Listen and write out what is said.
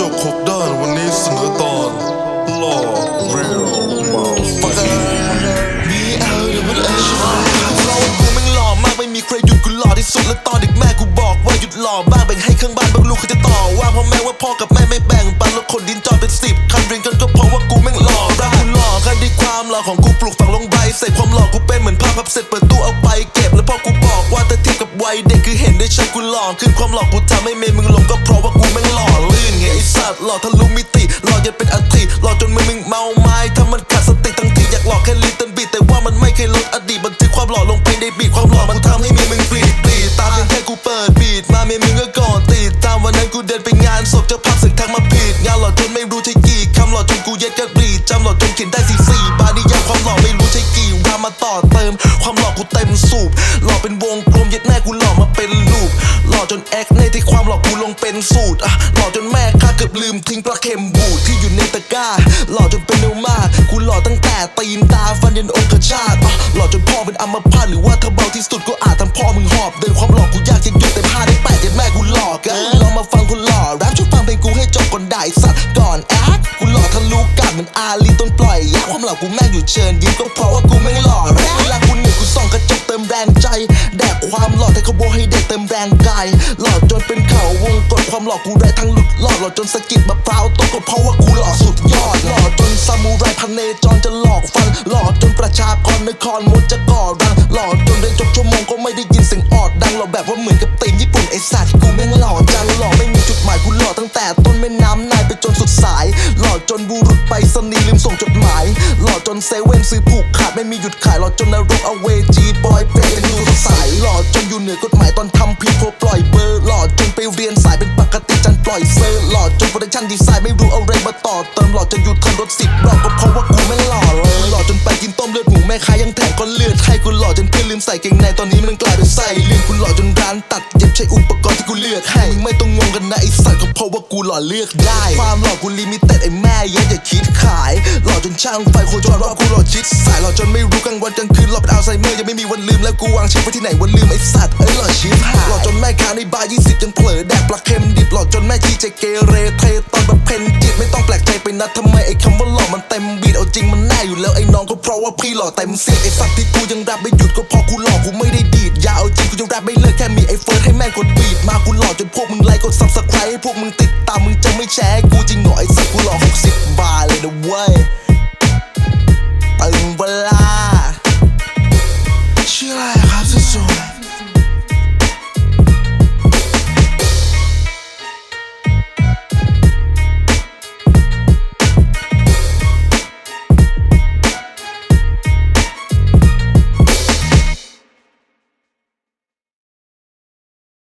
จกหกด้านวันนี้เสนอตอนหล่อ real motherfucker มีเอาเดี๋ยวมันเองเรากูแม่งหล่อมากไม่มีใครหยุดกูหล่อที่สุดและตอนเด็กแม่กูบอกว่าหยุดหล่อบ้างแบ่งให้ข้างบ้านบางลูกเขาจะต่อว่าพราะแม้ว่าพ่อกับแม่ไม่แบ่งปันแล้วคนดินจอดเป็นสิบคันเรียนกันก็เพราะว่ากูแม่งหล่อรักกูหล่อกันด้วยความหล่อของกู ปลูกฝังใบเสร็จความหล่อกูเป็นเหมือนภาพพับเสร็จเปิดตู้เอาไปเก็บ แล้วพ่อกูบอกว่าถ้าเทียบกับวัยเด็กคือเห็นได้ชัดกูหล่อขึ้นความหล่อกูทำให้เมย์มึงหลงก็เพราะว่ากูแม่งหล่อลื่นไงไอ้สัตว์หล่อทะลุมิติหล่อยันเป็นอัฐิหล่อจนมึงมึงเมาไม้ถ้ามันขาดสติทั้งที่อยากหล่อแค่ลิตเติ้ลบิดแต่ว่ามันไม่เคยลดอดีตบันทึกความหล่อลงไปในบีความหล่อมันทำให้เมียมึงปลีดปลีตามเพียงแค่กูเปิดบีทมาเมียมึงก็ก่อนติดตามวันนั้นกูเดินไปงานศพเจ้าภาพสึกทักมาผิดงานหล่อจนไม่รู้ใช่ คในที่ความหล่อกูลงเป็นสูตรอะหล่อจนแม่ข้าเกือบลืมทิ้งปลาเค็มบูดที่อยู่ในตะกร้า หล่อจนเป็นเนวมากกูหล่อตั้งแต่ตีนตาฟันยันองคชาตอะหล่อจนพ่อเป็นอัมพาตหรือว่าถ้าเบาที่สุดก็อาจทำพ่อมึงหอบเดินความหล่อกูยากจะหยุดแต่ผ้าได้แปดยันแม่กูหล่อกันลองมาฟังกูหล่อแรปช่วยฟังเพลงกูให้จบก่อนได้สัตว์ก่อนแอคกูหล่อทะลุกาดเหมือนอาลีต้นปล่อยยาความหล่อกูแม่งอยู่เชิญยิ้มก็เพราะว่ากูแม่งหล่อแรป แรงใจแดกความหล่อแต่เขาโบให้เด็กเติมแรงกาย หล่อจนเป็นเขาวงกดความหล่อกูได้ทั้งหลุดหล่อหล่อจนสะกิดมะพร้าวตกก็เพราะว่ากูหล่อสุดยอด หล่อจนซามูไรพันเนจรจะหลอกฟัน หล่อจนประชากรนครมดจะก่อรัง หล่อจนเดินจบชั่วโมงก็ไม่ได้ยินเสียงออดดัง หล่อแบบว่าเหมือนกับตีมญี่ปุ่นไอสัตว์กูแม่งหล่อจังหล่อไม่มีจุดหมายกูหล่อตั้งแต่ต้นแม่น้ำนายไปจนสุดสาย หล่อจนบูรุษไปสนีลืมส่งจดหมาย หล่อจนเซเว่นซื้อผูกขาดไม่มีหยุดขายหล่อจนนรกเอาเวจีบอยเจนอยู่เหนือกฎหมายตอนทำผิดโคปล่อยเบอร์หล่อจนไปเรียนสายเป็นปกติจันปล่อยเซอร์หล่อจนโปรดักชั่นดีไซน์ไม่รู้อะไรมาต่อเติมหล่อจนหยุดทันรถสิบรอบก็เพราะว่ากูไม่หล่อเลยหล่อจนไปกินต้มเลือดหมูแม่ค้ายังแถมก้อนเลือดให้กูหล่อจนเพื่อนลืมใส่เกงในตอนนี้มันกลายเป็นไส้เลื่อนกูหล่อจนร้านตัดเย็บใช้อุปกรณ์ กูเลือกให้มึงไม่ต้องงงกันนะไอสัตว์ก็เพราะว่ากูหล่อเลือกได้ ความหล่อกูลิมิเต็ดไอแม่ย็ดอย่าคิดขาย หล่อจนช่างไฟโคจรว่ากูหล่อชิดสายหล่อจนไม่รู้กลางวันกลางคืนหล่อเป็นอัลไซเมอร์ยังไม่มีวันลืมแล้วกูวางชีพไว้ที่ไหนวันลืมไอสัตว์เอ้ยหล่อชิบหายหล่อจนแม่ค้าในบาร์ยี่สิบยังเผลอแดกปลาเค็มดิบหล่อจนแม่ชีใจเกเรเทตอนแบบเพนจิตไม่ต้องแปลกใจไปนะทำไมไอ้คำว่าหล่อมันเต็มบีดเอาจริงมันแน่อยู่แล้วไอ้น้อง ราะว่าพี่หล่อเต็มสิไอ้สัตว์ที่กูยังรับไม่หยุดก็พอกูหล่อกูไม่ได้ดีดยาเอาจริงกูจะรับไม่เลิกแค่มีไอ้เฟิร์สให้แม่งกดบีดมากูหล่อจนพวกมึงไลค์กดซับสไครต์ให้พวกมึงติดตามมึงจะไม่แชร์กูจริงเหรอไอ้สัตกูหล่อ60บาทเลยนะเว้ยตึงเวลา